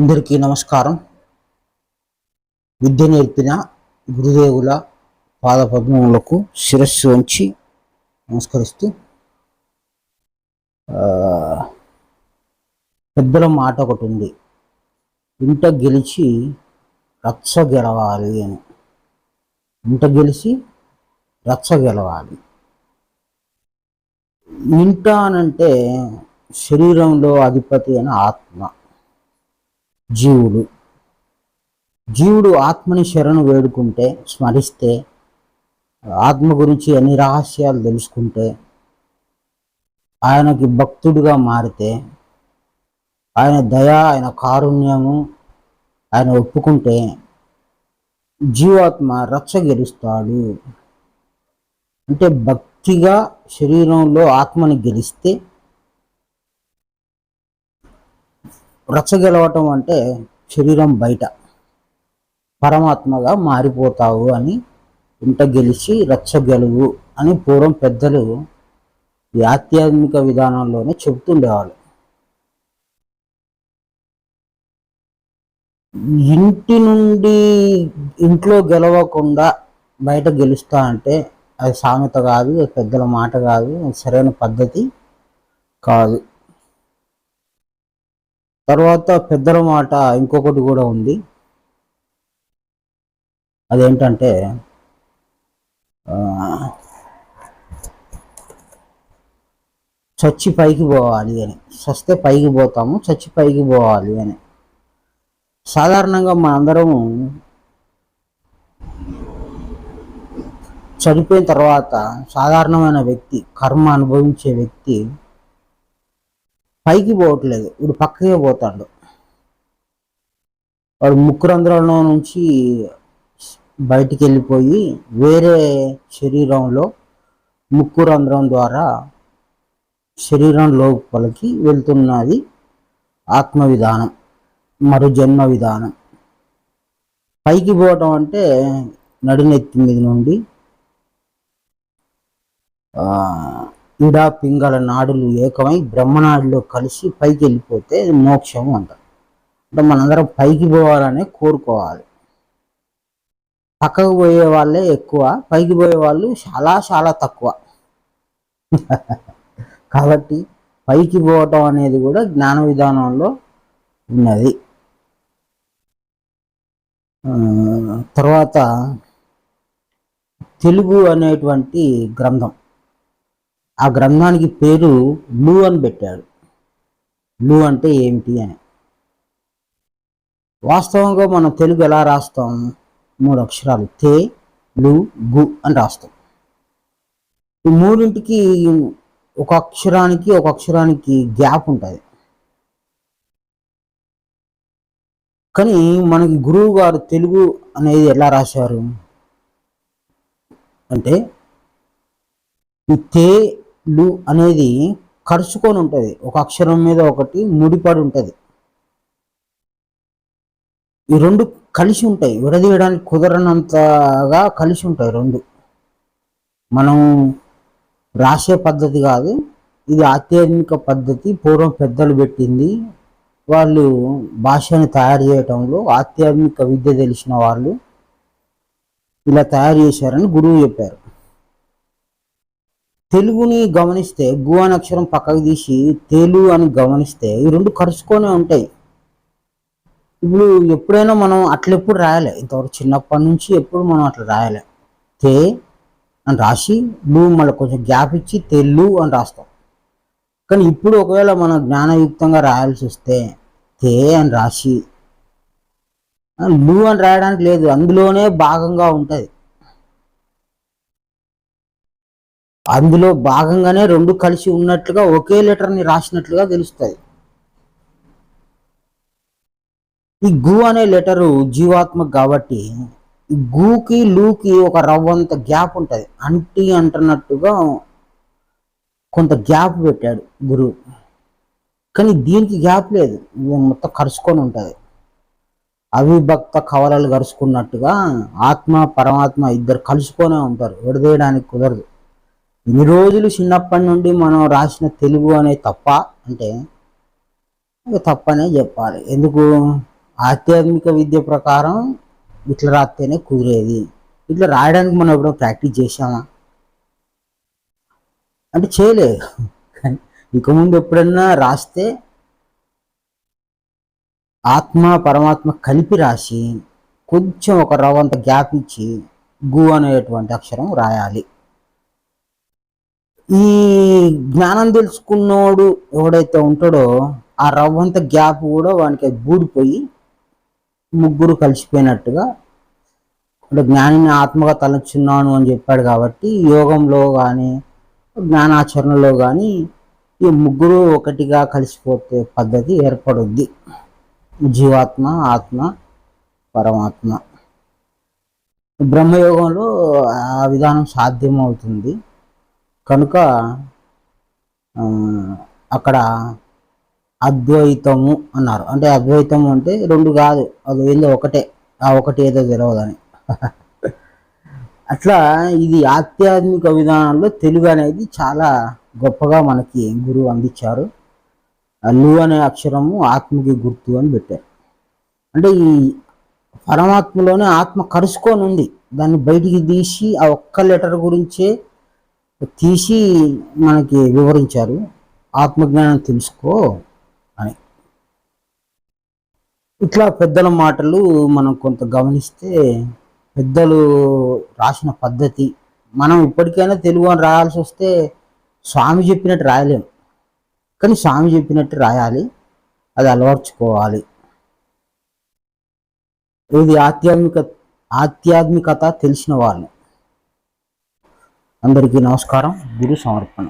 అందరికీ నమస్కారం. విద్య నేర్పిన గురుదేవుల పాదపద్మములకు శిరస్సు వంచి నమస్కరిస్తూ పెద్దల మాట ఒకటి ఉంది. ఇంట గెలిచి రచ్చ గెలవాలి అని. ఇంట గెలిచి రచ్చ గెలవాలి. ఇంట అనంటే శరీరంలో అధిపతి అని ఆత్మ. జీవుడు జీవుడు ఆత్మని శరణు వేడుకుంటే స్మరిస్తే ఆత్మ గురించి అన్ని రహస్యాలు తెలుసుకుంటే ఆయనకి భక్తుడిగా మారితే ఆయన దయ ఆయన కారుణ్యము ఆయన ఒప్పుకుంటే జీవాత్మ రచ్చ గెలుస్తాడు. అంటే భక్తిగా శరీరంలో ఆత్మని గెలిస్తే రచ్చ గెలవటం అంటే శరీరం బయట. పరమాత్మగా మారిపోతావు అని ఇంట గెలిచి రచ్చగెలువు అని పూర్వం పెద్దలు ఈ ఆధ్యాత్మిక విధానంలోనే చెబుతుండేవాళ్ళు. ఇంటి నుండి ఇంట్లో గెలవకుండా బయట గెలుస్తా అంటే అది సామెత కాదు పెద్దల మాట కాదు అది సరైన పద్ధతి కాదు. తర్వాత పెద్దల మాట ఇంకొకటి కూడా ఉంది. అదేంటంటే చచ్చి పైకి పోవాలి అని. చస్తే పైకి పోతాము చచ్చి పైకి పోవాలి అని. సాధారణంగా మనందరము చనిపోయిన తర్వాత సాధారణమైన వ్యక్తి కర్మ అనుభవించే వ్యక్తి పైకి పోవట్లేదు. ఇప్పుడు పక్కకే పోతాడు. వాడు ముక్కు రంధ్రంలో నుంచి బయటికి వెళ్ళిపోయి వేరే శరీరంలో ముక్కు రంధ్రం ద్వారా శరీరం లోపలికి వెళ్తున్నది ఆత్మ విధానం మరో జన్మ విధానం. పైకి పోవటం అంటే నడినెత్తి మీద నుండి ఆ, ఇడ పింగళ నాడులు ఏకమై బ్రహ్మనాడులో కలిసి పైకి వెళ్ళిపోతే మోక్షం అంటారు అంటే మనందరం పైకి పోవాలనే కోరుకోవాలి. పక్కకు పోయే వాళ్ళే ఎక్కువ పైకి పోయే వాళ్ళు చాలా చాలా తక్కువ. కాబట్టి పైకి పోవటం అనేది కూడా జ్ఞాన విధానంలో ఉన్నది. తర్వాత తెలుగు అనేటువంటి గ్రంథం. ఆ గ్రంథానికి పేరు లూ అని పెట్టాడు లు అంటే ఏమిటి అని. వాస్తవంగా మనం తెలుగు ఎలా రాస్తాం? మూడు అక్షరాలు. తే లు గు అని రాస్తాం. ఈ మూడింటికి ఒక అక్షరానికి ఒక అక్షరానికి గ్యాప్ ఉంటుంది. కానీ మనకి గురువు గారు తెలుగు అనేది ఎలా రాశారు? అంటే ఈ తే లు అనేది కరుచుకొని ఉంటుంది. ఒక అక్షరం మీద ఒకటి ముడిపడి ఉంటుంది. ఈ రెండు కలిసి ఉంటాయి. విడదీయడానికి కుదరనంతగా కలిసి ఉంటాయి రెండు. మనం రాసే పద్ధతి కాదు ఇది ఆధ్యాత్మిక పద్ధతి పూర్వం పెద్దలు పెట్టింది. వాళ్ళు భాషని తయారు చేయటంలో ఆధ్యాత్మిక విద్య తెలిసిన వాళ్ళు ఇలా తయారు చేశారని గురువు చెప్పారు. తెలుగుని గమనిస్తే గు అనే అక్షరం పక్కకు తీసి తెలుగు అని గమనిస్తే ఈ రెండు కరుచుకొనే ఉంటాయి. ఇప్పుడు ఎప్పుడైనా మనం అట్లెప్పుడు రాయలే. ఇంతవరకు చిన్నప్పటి నుంచి ఎప్పుడు మనం అట్లా రాయలే. తే అని రాసి లు మళ్ళీ కొంచెం గ్యాప్ ఇచ్చి తెల్లు అని రాస్తాం. కానీ ఇప్పుడు ఒకవేళ మనం జ్ఞానయుక్తంగా రాయాల్సి వస్తే తే అని రాసి లు అని రాయడానికి లేదు. అందులోనే భాగంగా ఉంటుంది. అందులో భాగంగానే రెండు కలిసి ఉన్నట్లుగా ఒకే లెటర్ని రాసినట్లుగా తెలుస్తుంది ఈ గు అనే లెటరు జీవాత్మ కాబట్టి గూకి లూకి ఒక రవ్వంత గ్యాప్ ఉంటుంది. అంటి అంటున్నట్టుగా కొంత గ్యాప్ పెట్టాడు గురువు కానీ దీనికి గ్యాప్ లేదు. మొత్తం కరుచుకొని ఉంటుంది. అవిభక్త కవలలు కరుచుకున్నట్టుగా ఆత్మ పరమాత్మ ఇద్దరు కలుసుకొనే ఉంటారు. విడదీయడానికి కుదరదు. ఇన్ని రోజులు చిన్నప్పటి నుండి మనం రాసిన తెలుగు అనే తప్ప అంటే తప్పనే చెప్పాలి. ఎందుకు? ఆధ్యాత్మిక విద్య ప్రకారం ఇట్లా రాస్తేనే కుదిరేది. ఇట్లా రాయడానికి మనం ఎప్పుడో ప్రాక్టీస్ చేసామా అంటే చేయలేదు కానీ ఇక ముందు ఎప్పుడన్నా రాస్తే ఆత్మ పరమాత్మ కలిపి రాసి కొంచెం ఒక రవ్వంత గ్యాప్ ఇచ్చి గు అనేటువంటి అక్షరం రాయాలి. ఈ జ్ఞానం తెలుసుకున్నోడు ఎవడైతే ఉంటాడో ఆ రవ్వంత గ్యాప్ కూడా వానికి అది బూడిపోయి ముగ్గురు కలిసిపోయినట్టుగా అంటే జ్ఞానిని ఆత్మగా తలచున్నాను అని చెప్పాడు కాబట్టి యోగంలో కానీ జ్ఞానాచరణలో కానీ ఈ ముగ్గురు ఒకటిగా కలిసిపోతే పద్ధతి ఏర్పడుద్ది. జీవాత్మ ఆత్మ పరమాత్మ. బ్రహ్మయోగంలో ఆ విధానం సాధ్యమవుతుంది. కనుక అక్కడ అద్వైతము అన్నారు. అంటే అద్వైతము అంటే రెండు కాదు అది ఏందో ఒకటే ఆ ఒకటి ఏదో తెలియదని అట్లా ఇది ఆధ్యాత్మిక విధానంలో తెలుగు అనేది చాలా గొప్పగా మనకి గురువు అందించారు. లు అనే అక్షరము ఆత్మకి గుర్తు అని పెట్టారు. అంటే ఈ పరమాత్మలోనే ఆత్మ కరుసుకొని ఉంది. దాన్ని బయటికి తీసి ఆ ఒక్క లెటర్ గురించే తీసి మనకి వివరించారు. ఆత్మజ్ఞానం తెలుసుకో అని. ఇట్లా పెద్దల మాటలు మనం కొంత గమనిస్తే పెద్దలు రాసిన పద్ధతి మనం ఇప్పటికైనా తెలుగు అని రాయాల్సి వస్తే స్వామి చెప్పినట్టు రాయలేం. కానీ స్వామి చెప్పినట్టు రాయాలి అది అలవర్చుకోవాలి. ఇది ఆధ్యాత్మిక ఆధ్యాత్మికత తెలిసిన వాళ్ళు అందరికీ నమస్కారం. గురు సమర్పణ